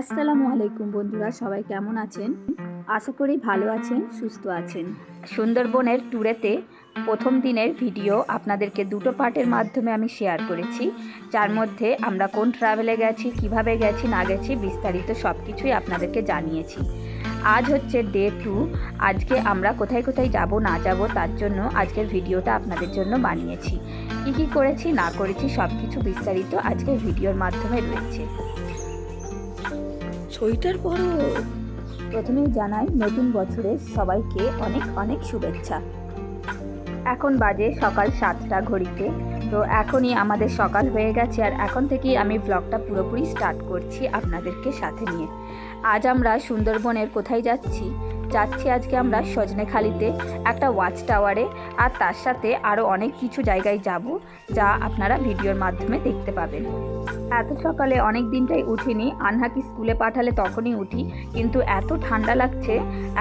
আসসালামু আলাইকুম বন্ধুরা, সবাই কেমন আছেন? আশা করি ভালো আছেন, সুস্থ আছেন। সুন্দরবনের ট্যুরেতে প্রথম দিনের ভিডিও আপনাদেরকে দুটো পার্টের মাধ্যমে আমি শেয়ার করেছি। যার মধ্যে আমরা কোন ট্রাভেলে গেছি, কীভাবে গেছি, না গেছি, বিস্তারিত সব কিছুই আপনাদেরকে জানিয়েছি। আজ হচ্ছে ডে টু আজকে আমরা কোথায় কোথায় যাব, না যাব, তার জন্য আজকের ভিডিওটা আপনাদের জন্য বানিয়েছি। কী কী করেছি, না করেছি সব কিছু বিস্তারিত আজকের ভিডিওর মাধ্যমে রয়েছে। সোয়েটার পরো প্রথমেই জানাই নতুন বছরের সবাইকে অনেক অনেক শুভেচ্ছা। এখন বাজে সকাল সাতটা ঘড়িতে। তো এখনই আমাদের সকাল হয়ে গেছে আর এখন থেকেই আমি ব্লগটা পুরোপুরি স্টার্ট করছি আপনাদেরকে সাথে নিয়ে। আজ আমরা সুন্দরবনের কোথায় যাচ্ছি? যাচ্ছি আজকে আমরা সজনেখালিতে একটা ওয়াচ টাওয়ারে আর তার সাথে আরও অনেক কিছু জায়গায় যাব, যা আপনারা ভিডিওর মাধ্যমে দেখতে পাবেন। এত সকালে অনেক দিনটাই উঠিনি, আনহাকি স্কুলে পাঠালে তখনই উঠি, কিন্তু এত ঠান্ডা লাগছে,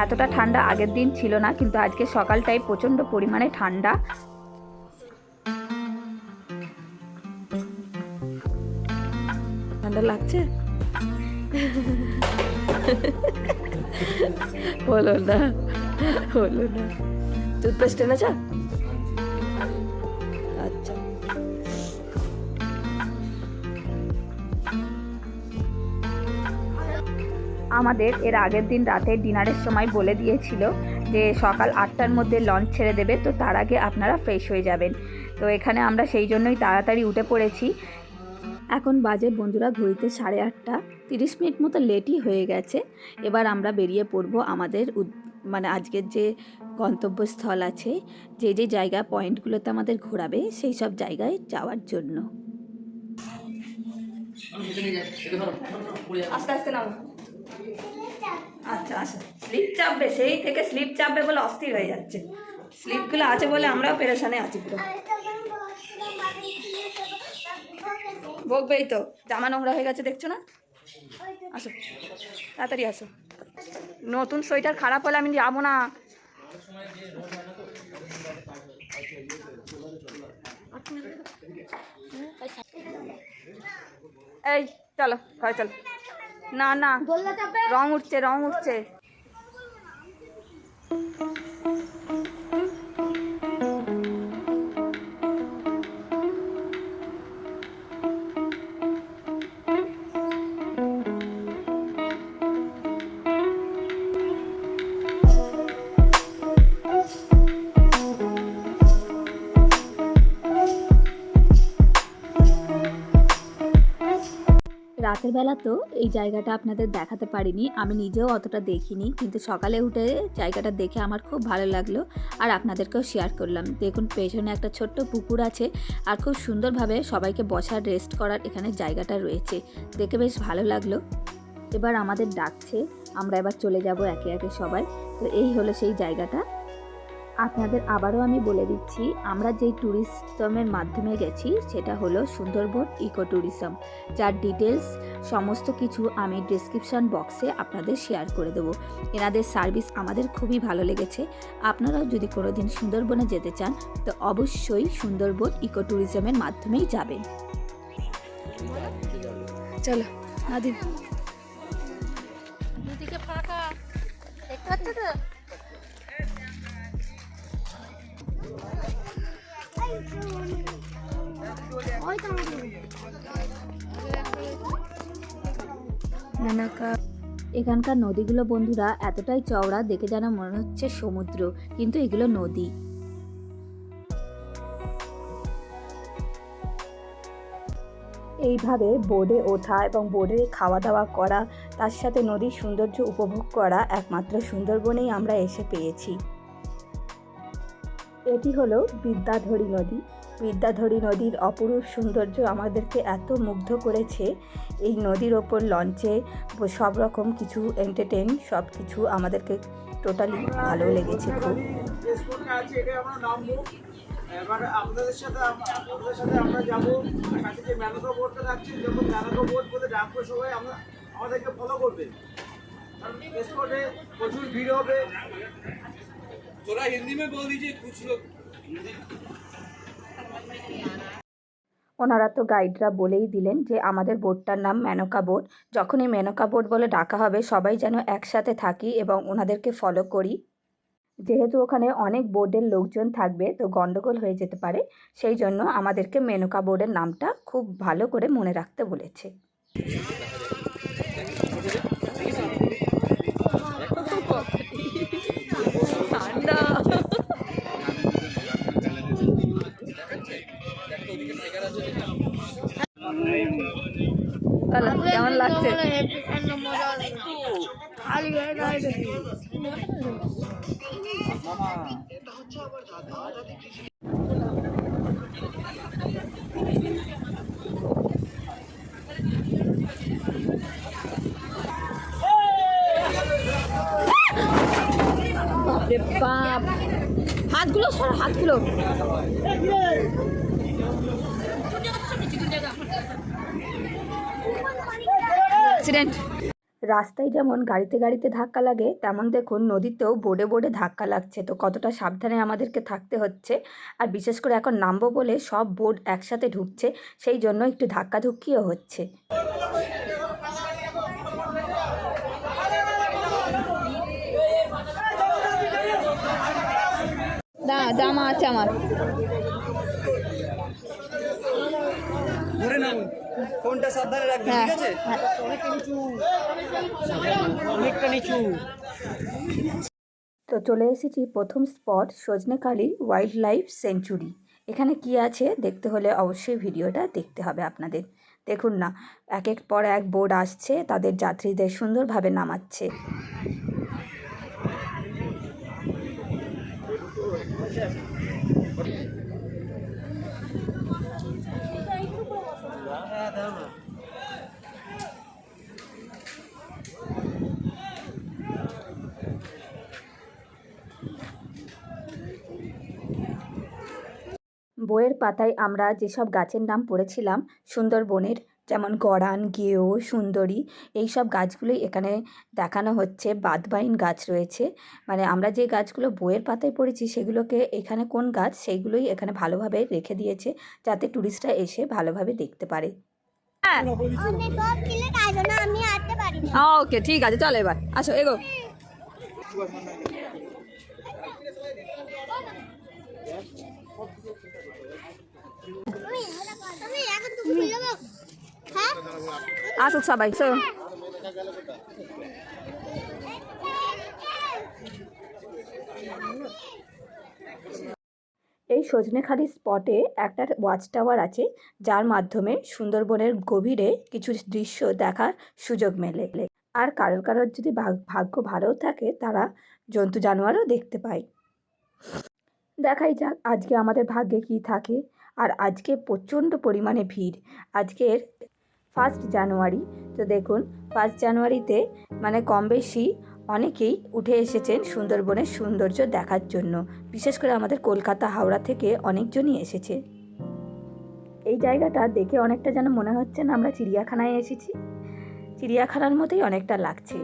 এতটা ঠান্ডা আগের দিন ছিল না, কিন্তু আজকে সকালটাই প্রচণ্ড পরিমাণে ঠান্ডা। ঠান্ডা লাগছে? হলো না হলো না। টুথপেস্ট এনেছ? আচ্ছা। আমাদের এর আগের দিন রাতে ডিনারের সময় বলে দিয়েছিল যে সকাল আটটার মধ্যে লঞ্চ ছেড়ে দেবে, তো তার আগে আপনারা ফ্রেশ হয়ে যাবেন। তো এখানে আমরা সেই জন্যই তাড়াতাড়ি উঠে পড়েছি এখন বাজে বন্ধুরা, ঘড়িতে সাড়ে আটটা তিরিশ মিনিট মতো লেটই হয়ে গেছে। এবার আমরা বেরিয়ে পড়ব আমাদের মানে আজকের যে গন্তব্যস্থল আছে, যে যে জায়গা পয়েন্টগুলোতে আমাদের ঘোরাবে, সেই সব জায়গায় যাওয়ার জন্য। আচ্ছা আচ্ছা। স্লিপ চাপবে, সেই থেকে স্লিপ চাপবে বলে অস্থির হয়ে যাচ্ছে। স্লিপগুলো আছে বলে আমরাও পেরেশানে আছি পুরো। বকবেই তো, জামা নোংরা হয়ে গেছে, দেখছ না? আসো, তাড়াতাড়ি আসো। নতুন সোয়েটার খারাপ হলে আমি যাব না। এই, চলো, ঘরে চলো। না না, রং উঠছে রং উঠছে। রাতের বেলা তো এই জায়গাটা আপনাদের দেখাতে পারিনি, আমি নিজেও অতটা দেখিনি। কিন্তু সকালে উঠে জায়গাটা দেখে আমার খুব ভালো লাগল আর আপনাদেরকেও শেয়ার করলাম। দেখুন, পেছনে একটা ছোট্ট পুকুর আছে আর খুব সুন্দরভাবে সবাইকে বসার রেস্ট করার এখানে জায়গাটা রয়েছে। দেখে বেশ ভালো লাগল। এবার আমাদের ডাকছে, আমরা এবার চলে যাব একে একে সবাই। তো এই হলো সেই জায়গাটা। আপনাদের আবারও আমি বলে দিচ্ছি আমরা যেই ট্যুরিজমের মাধ্যমে গেছি সেটা হলো সুন্দরবন ইকো ট্যুরিজম যার ডিটেলস সমস্ত কিছু আমি ডিসক্রিপশন বক্সে আপনাদের শেয়ার করে দেবো। এনাদের সার্ভিস আমাদের খুবই ভালো লেগেছে। আপনারাও যদি কোনো দিন সুন্দরবনে যেতে চান তো অবশ্যই সুন্দরবন ইকো ট্যুরিজমের মাধ্যমেই যাবেন। চলো দুদিকে ফাঁকা। দেখতে পাচ্ছ তো? এখানকার নদীগুলো বন্ধুরা এতটাই চওড়া দেখে যেন মনে হচ্ছে সমুদ্র, কিন্তু এগুলো নদী। এইভাবে বোর্ডে ওঠা এবং বোর্ডে খাওয়া দাওয়া করা, তার সাথে নদীর সৌন্দর্য উপভোগ করা একমাত্র সুন্দরবনেই আমরা এসে পেয়েছি। এটি হলো বিদ্যাধরী নদী। বিদ্যাধরী নদীর অপরূপ সৌন্দর্য আমাদেরকে এত মুগ্ধ করেছে। এই নদীর ওপর লঞ্চে সব রকম কিছু এন্টারটেন সব কিছু আমাদেরকে টোটালি ভালো লেগেছে খুব। আমাদেরকে ফলো করবে। কারণ প্রচুর ভিড় হবে। थोड़ा हिंदी में बोल दीजिए कुछ लोग हिंदी ওনারা তো গাইডরা বলেই দিলেন যে আমাদের বোটটার নাম মেনকা বোট যখনই মেনকা বোট বলে ডাকা হবে সবাই যেন একসাথে থাকি এবং ওনাদেরকে ফলো করি যেহেতু ওখানে অনেক বোর্ডের লোকজন থাকবে তো গন্ডগোল হয়ে যেতে পারে সেই জন্য আমাদেরকে মেনকা বোর্ডের নামটা খুব ভালো করে মনে রাখতে বলেছে কেমন লাগছে? বাপরে বাপ। হাতগুলো হাতগুলো রাস্তায় যেমন গাড়িতে গাড়িতে ধাক্কা লাগে, তেমন দেখুন নদীতেও বোর্ডে বোর্ডে ধাক্কা লাগছে। তো কতটা সাবধানে আমাদেরকে থাকতে হচ্ছে। আর বিশেষ করে এখন নামবো বলে সব বোর্ড একসাথে ঢুকছে, সেই জন্য একটু ধাক্কা ধুক্কিও হচ্ছে। জামা আছে আমার। ধরে নাও ফোনটা সাবধানে রাখবে হ্যাঁ। ঠিক আছে? অনেকটা নিচু। তো চলে এসেছি প্রথম spot Sajnekhali wildlife sanctuary এখানে কি আছে দেখতে হলে অবশ্যই ভিডিওটা দেখতে হবে আপনাদের। দেখুন না এক এক পর এক বোর্ড আসছে তাদের যাত্রীদের সুন্দরভাবে নামাচ্ছে। বইয়ের পাতায় আমরা যেসব গাছের নাম পড়েছিলাম সুন্দরবনের যেমন গড়ান গেও সুন্দরী এই সব গাছগুলোই এখানে দেখানো হচ্ছে। বাদবাইন গাছ রয়েছে। মানে আমরা যে গাছগুলো বইয়ের পাতায় পড়েছি সেগুলোকে এখানে কোন গাছ সেইগুলোই এখানে ভালোভাবে রেখে দিয়েছে যাতে ট্যুরিস্টরা এসে ভালোভাবে দেখতে পারে। আমি আনতে পারি না ওকে ঠিক আছে চলো এবার। আসো এগো। তুমি এখন তুমি হ্যাঁ আসুক সবাই এই সজনেখালি স্পটে একটা ওয়াচ টাওয়ার আছে, যার মাধ্যমে সুন্দরবনের গভীরে কিছু দৃশ্য দেখার সুযোগ মেলে। আর কারোর কারোর যদি ভাগ- ভাগ্য ভালো থাকে, তারা জন্তু জানোয়ারও দেখতে পায়। দেখাই যাক আজকে আমাদের ভাগ্যে কি থাকে। আর আজকে প্রচণ্ড পরিমাণে ভিড়। আজকের ফার্স্ট জানুয়ারি তো দেখুন ফার্স্ট জানুয়ারিতে মানে কম বেশি অনেকেই উঠে এসেছেন সুন্দরবনের সৌন্দর্য দেখার জন্য। বিশেষ করে আমাদের কলকাতা, হাওড়া থেকে অনেকজনই এসেছে। এই জায়গাটা দেখে অনেকটা যেন মনে হচ্ছে না আমরা চিড়িয়াখানায় এসেছি। চিড়িয়াখানার মতোই অনেকটা লাগছে।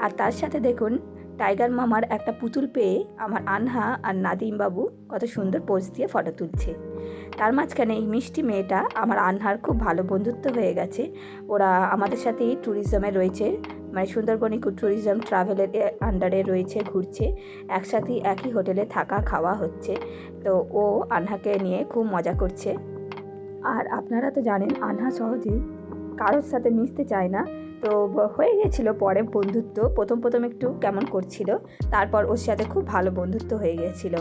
আর তার সাথে দেখুন টাইগার মামার একটা পুতুল পেয়ে আমার আনহা আর নাদিম বাবু কত সুন্দর পোজ দিয়ে ফটো তুলছে। তার মাঝখানে এই মিষ্টি মেয়েটা আমার আনহার খুব ভালো বন্ধুত্ব হয়ে গেছে। ওরা আমাদের সাথেই ট্যুরিজমে রয়েছে মানে সুন্দরবন ট্যুরিজম ট্রাভেলের আন্ডারে রয়েছে, ঘুরছে। একসাথেই একই হোটেলে থাকা, খাওয়া হচ্ছে। তো ও আনহাকে নিয়ে খুব মজা করছে। আর আপনারা তো জানেন, আনহা সহজেই কারোর সাথে মিশতে চায় না। তো হয়ে গেছিল পরে বন্ধুত্ব। প্রথম প্রথম একটু কেমন করছিল, তারপর ওর সাথে খুব ভালো বন্ধুত্ব হয়ে গিয়েছিল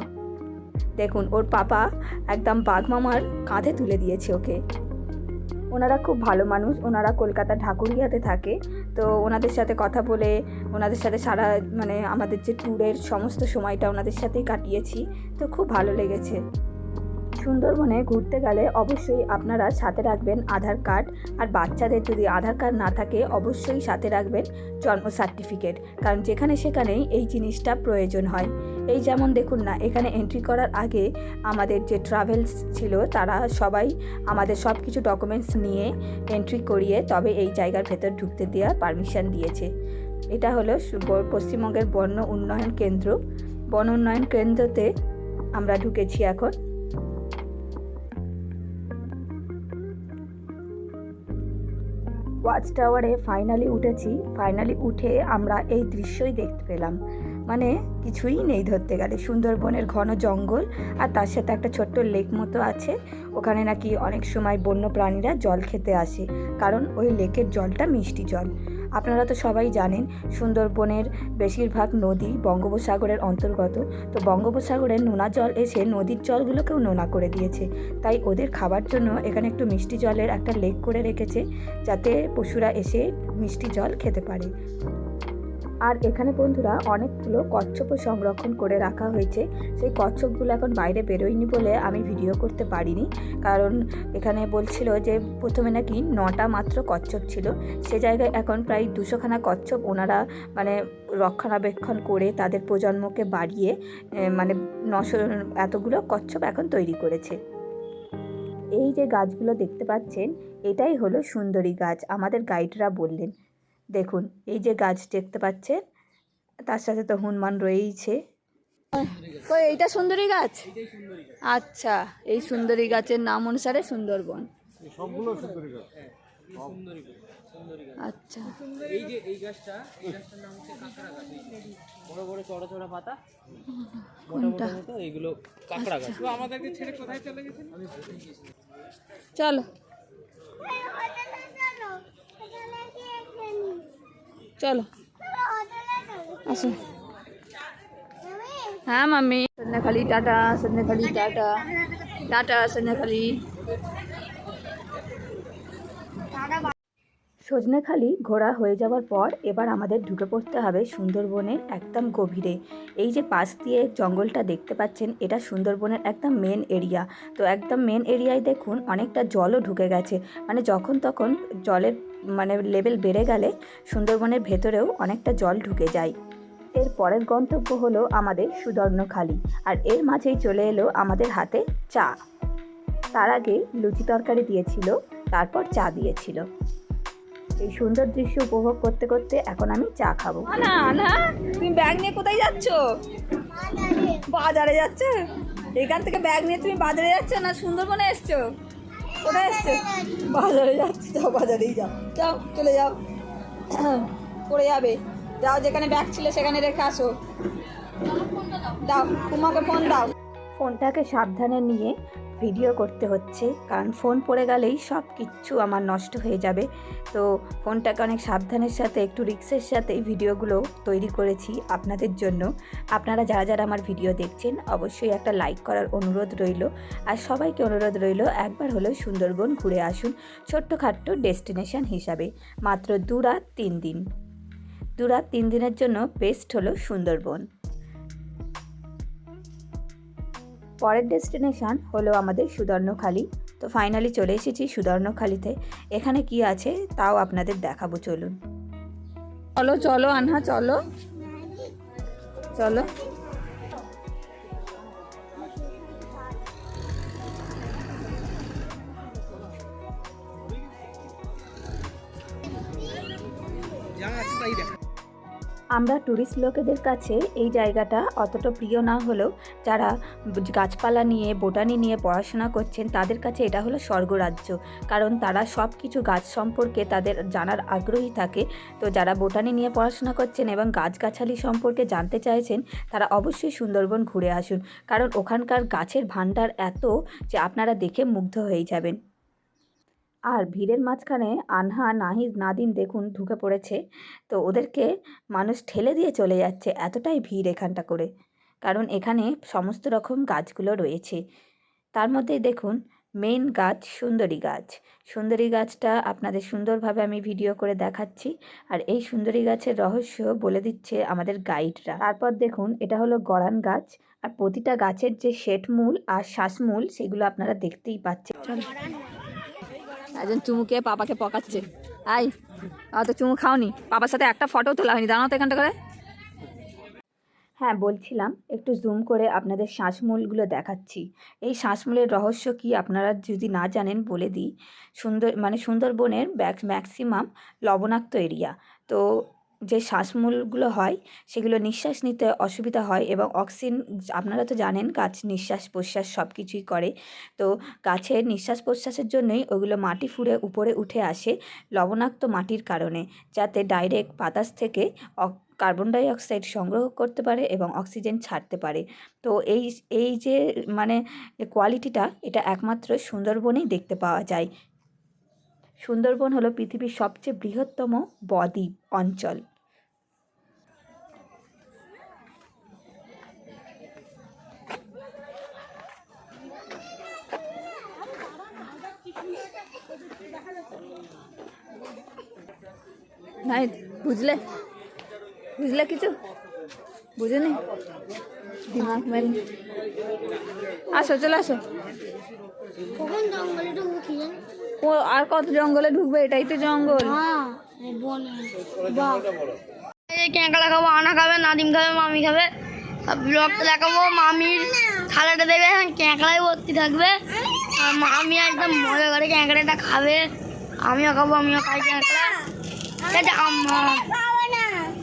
দেখুন, ওর পাপা একদম বাঘ মামার কাঁধে তুলে দিয়েছে ওকে। ওনারা খুব ভালো মানুষ, ওনারা কলকাতা ঢাকুরিয়াতে থাকে। তো ওনাদের সাথে কথা বলে, ওনাদের সাথে সারা মানে আমাদের যে ট্যুরের সমস্ত সময়টা ওনাদের সাথেই কাটিয়েছি। তো খুব ভালো লেগেছে। সুন্দরবনে ঘুরতে গেলে অবশ্যই আপনারা সাথে রাখবেন আধার কার্ড। আর বাচ্চাদের যদি আধার কার্ড না থাকে, অবশ্যই সাথে রাখবেন জন্ম সার্টিফিকেট। কারণ যেখানে সেখানেই এই জিনিসটা প্রয়োজন হয়। এই যেমন দেখুন না, এখানে এন্ট্রি করার আগে আমাদের যে ট্রাভেলস ছিল, তারা সবাই আমাদের সব কিছু ডকুমেন্টস নিয়ে এন্ট্রি করিয়ে তবে এই জায়গার ভেতর ঢুকতে দেওয়ার পারমিশন দিয়েছে। এটা হলো পশ্চিমবঙ্গের বন্য উন্নয়ন কেন্দ্র। বন উন্নয়ন কেন্দ্রতে আমরা ঢুকেছি এখন। ওয়াচ টাওয়ারে ফাইনালি উঠেছি। ফাইনালি উঠে আমরা এই দৃশ্যই দেখতে পেলাম। মানে কিছুই নেই ধরতে গেলে। সুন্দরবনের ঘন জঙ্গল আর তার সাথে একটা ছোট্ট লেক মতো আছে। ওখানে নাকি অনেক সময় বন্য প্রাণীরা জল খেতে আসে। কারণ ওই লেকের জলটা মিষ্টি জল। আপনারা তো সবাই জানেন, সুন্দরবনের বেশিরভাগ নদী বঙ্গোপসাগরের অন্তর্গত। তো বঙ্গোপসাগরের নোনা জল এসে নদীর জলগুলোকেও নোনা করে দিয়েছে। তাই ওদের খাবার জন্য এখানে একটু মিষ্টি জলের একটা লেক করে রেখেছে, যাতে পশুরা এসে মিষ্টি জল খেতে পারে। আর এখানে বন্ধুরা অনেকগুলো কচ্ছপও সংরক্ষণ করে রাখা হয়েছে। সেই কচ্ছপগুলো এখন বাইরে বেরোয়নি বলে আমি ভিডিও করতে পারিনি। কারণ এখানে বলছিল যে প্রথমে নাকি নটা মাত্র কচ্ছপ ছিল। সে জায়গায় এখন প্রায় দুশোখানা কচ্ছপ ওনারা মানে রক্ষণাবেক্ষণ করে তাদের প্রজন্মকে বাড়িয়ে মানে নশো, এতগুলো কচ্ছপ এখন তৈরি করেছে। এই যে গাছগুলো দেখতে পাচ্ছেন, এটাই হলো সুন্দরী গাছ, আমাদের গাইডরা বললেন। দেখুন এই যে গাছ দেখতে পাচ্ছেন তার সাথে তো হনুমান রয়েইছে। কই এইটা সুন্দরী গাছ? আচ্ছা এই সুন্দরী গাছের নাম অনুসারে সুন্দরবন। আচ্ছা। এই যে এই গাছটা এই গাছটার নাম হচ্ছে কাঁকড়া গাছ। বড় বড় চড়া চড়া পাতা মোটা মোটা মতো কাঁকড়া গাছ। আমাদেরকে ছেড়ে কোথায় চলে গেছেন চলো হোটেলে চলো হোটেলে গিয়ে খেয়ে নি। চলো। আসো। হ্যাঁ mummy. Sandhyakhali, tata Sandhyakhali, tata. Tata, Sandhyakhali. Sajnekhali ঘোরা হয়ে যাওয়ার পর এবার আমাদের ঢুকে পড়তে হবে সুন্দরবনের একদম গভীরে। এই যে পাশ দিয়ে জঙ্গলটা দেখতে পাচ্ছেন, এটা সুন্দরবনের একদম মেন এরিয়া তো একদম মেন এরিয়ায় দেখুন, অনেকটা জলও ঢুকে গেছে। মানে যখন তখন জলের মানে লেভেল বেড়ে গেলে সুন্দরবনের ভেতরেও অনেকটা জল ঢুকে যায়। এর পরের গন্তব্য হলো আমাদের সুদর্ণখালি আর এর মাঝেই চলে এলো আমাদের হাতে চা। তার আগে লুচি তরকারি দিয়েছিল তারপর চা দিয়েছিল। এই সুন্দর দৃশ্য উপভোগ করতে করতে এখন আমি চা খাব। না না তুমি ব্যাগ নিয়ে কোথায় যাচ্ছ? বাজারে। যাচ্ছ? এখান থেকে ব্যাগ নিয়ে তুমি বাজারে যাচ্ছ না সুন্দরবনে এসছো? কোথায় এসছে। বাজারে যাচ্ছে, যাও, বাজারেই যাও। যাও, চলে যাও। পড়ে যাবে। যাও, যেখানে ব্যাগ ছিল সেখানে রেখে আসো। দাও তোমাকে ফোন দাও। ফোনটাকে সাবধানে নিয়ে ভিডিও করতে হচ্ছে, কারণ ফোন পড়ে গেলেই সব কিচ্ছু আমার নষ্ট হয়ে যাবে। তো ফোনটাকে অনেক সাবধানের সাথে, একটু রিক্সের সাথে এই ভিডিওগুলো তৈরি করেছি আপনাদের জন্য। আপনারা যারা যারা আমার ভিডিও দেখছেন, অবশ্যই একটা লাইক করার অনুরোধ রইল। আর সবাইকে অনুরোধ রইল, একবার হলেও সুন্দরবন ঘুরে আসুন, ছোট্টখাট্ট ডেস্টিনেশন হিসাবে। মাত্র দু রাত তিন দিন। দু রাত তিন দিনের জন্য বেস্ট হলো সুন্দরবন। পরের ডেস্টিনেশন হলো আমাদের সুদর্ণখালি। তো ফাইনালি চলে এসেছি সুদর্ণখালিতে। এখানে কি আছে তাও আপনাদের দেখাবো, চলুন। চলো চলো, আনহা, চলো। চলো। আমরা ট্যুরিস্ট লোকেদের কাছে এই জায়গাটা অতটা প্রিয় না হলেও যারা গাছপালা নিয়ে, বোটানি নিয়ে পড়াশোনা করছেন, তাদের কাছে এটা হলো স্বর্গরাজ্য। কারণ তারা সব কিছু গাছ সম্পর্কে তাদের জানার আগ্রহী থাকে। তো যারা বোটানি নিয়ে পড়াশোনা করছেন এবং গাছগাছালি সম্পর্কে জানতে চাইছেন, তারা অবশ্যই সুন্দরবন ঘুরে আসুন। কারণ ওখানকার গাছের ভাণ্ডার এত যে আপনারা দেখে মুগ্ধ হয়ে যাবেন। আর ভিড়ের মাঝখানে আনহা, নাহিদ, নাদিম দেখুন ঢুকে পড়েছে। তো ওদেরকে মানুষ ঠেলে দিয়ে চলে যাচ্ছে এতটাই ভিড় এখানটা করে। কারণ এখানে সমস্ত রকম গাছগুলো রয়েছে। তার মধ্যে দেখুন মেন গাছ সুন্দরী গাছ। সুন্দরী গাছটা আপনাদের সুন্দরভাবে আমি ভিডিও করে দেখাচ্ছি। আর এই সুন্দরী গাছের রহস্য বলে দিচ্ছে আমাদের গাইডরা তারপর দেখুন এটা হলো গড়ান গাছ। আর প্রতিটা গাছের যে শেটমূল আর শ্বাসমূল সেগুলো আপনারা দেখতেই পাচ্ছেন। একজন চুমুকে পাপাকে পকাচ্ছে। আই তো চুমু খাওনি। পাপার সাথে একটা ফটো তোলা হয়নি, দাঁড়াও তো এখানটা করে। হ্যাঁ বলছিলাম, একটু জুম করে আপনাদের শ্বাসমূলগুলো দেখাচ্ছি। এই শ্বাসমূলের রহস্য কি আপনারা যদি না জানেন বলে দিই। সুন্দর মানে সুন্দরবনের ম্যাক্সিমাম লবণাক্ত এরিয়া তো যে শ্বাসমূলগুলো হয়, সেগুলো নিঃশ্বাস নিতে অসুবিধা হয় এবং অক্সিজেন, আপনারা তো জানেন গাছ নিঃশ্বাস প্রশ্বাস সব কিছুই করে। তো গাছের নিঃশ্বাস প্রশ্বাসের জন্যই ওগুলো মাটি ফুঁড়ে উপরে উঠে আসে লবণাক্ত মাটির কারণে, যাতে ডাইরেক্ট বাতাস থেকে কার্বন ডাই অক্সাইড সংগ্রহ করতে পারে এবং অক্সিজেন ছাড়তে পারে। তো এই এই যে মানে কোয়ালিটিটা এটা একমাত্র সুন্দরবনেই দেখতে পাওয়া যায়। সুন্দরবন হলো পৃথিবীর সবচেয়ে বৃহত্তম বদ্বীপ অঞ্চল। নাই বুঝলে? বুঝলে কিছু? বুঝুনি দিমাগ আসো, চলে আসো। কখন জঙ্গলে ও আর কত জঙ্গলে ঢুকবে? এটাই তো জঙ্গল। হ্যাঁ ক্যাঁকড়া খাব আনা খাবে নাদিম খাবে মামি খাবে। ব্লগটা দেখাবো মামির থালাটা দেবে ক্যাঁকড়ায় ভর্তি থাকবে। আর মামি একদম মজা করে ক্যাঁকড়াটা খাবে। আমিও খাব আমিও খাই ক্যাঁকড়া ঠিক আছে আম-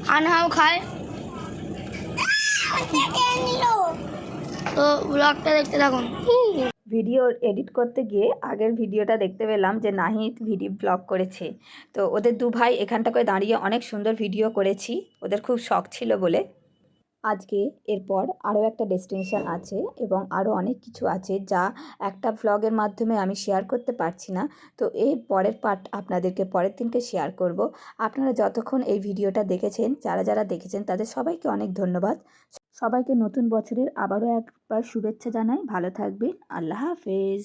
আনহাও খায়। তো ব্লগটা দেখতে থাকুন। ভিডিও এডিট করতে গিয়ে আগের ভিডিওটা দেখতে পেলাম যে নাহিদ ভিডিও ব্লগ করেছে। তো ওদের দু ভাই এখানটা করে দাঁড়িয়ে অনেক সুন্দর ভিডিও করেছি। ওদের খুব শখ ছিল বলে। আজকে এরপর আরও একটা ডেস্টিনেশন আছে এবং আরও অনেক কিছু আছে যা একটা ভ্লগের মাধ্যমে আমি শেয়ার করতে পারছি না। তো এর পরের পার্ট আপনাদেরকে পরের দিনকে শেয়ার করব। আপনারা যতক্ষণ এই ভিডিওটা দেখেছেন, যারা যারা দেখেছেন, তাদের সবাইকে অনেক ধন্যবাদ। সবাইকে নতুন বছরের আবারও একবার শুভেচ্ছা জানাই। ভালো থাকবেন। আল্লাহ হাফেজ।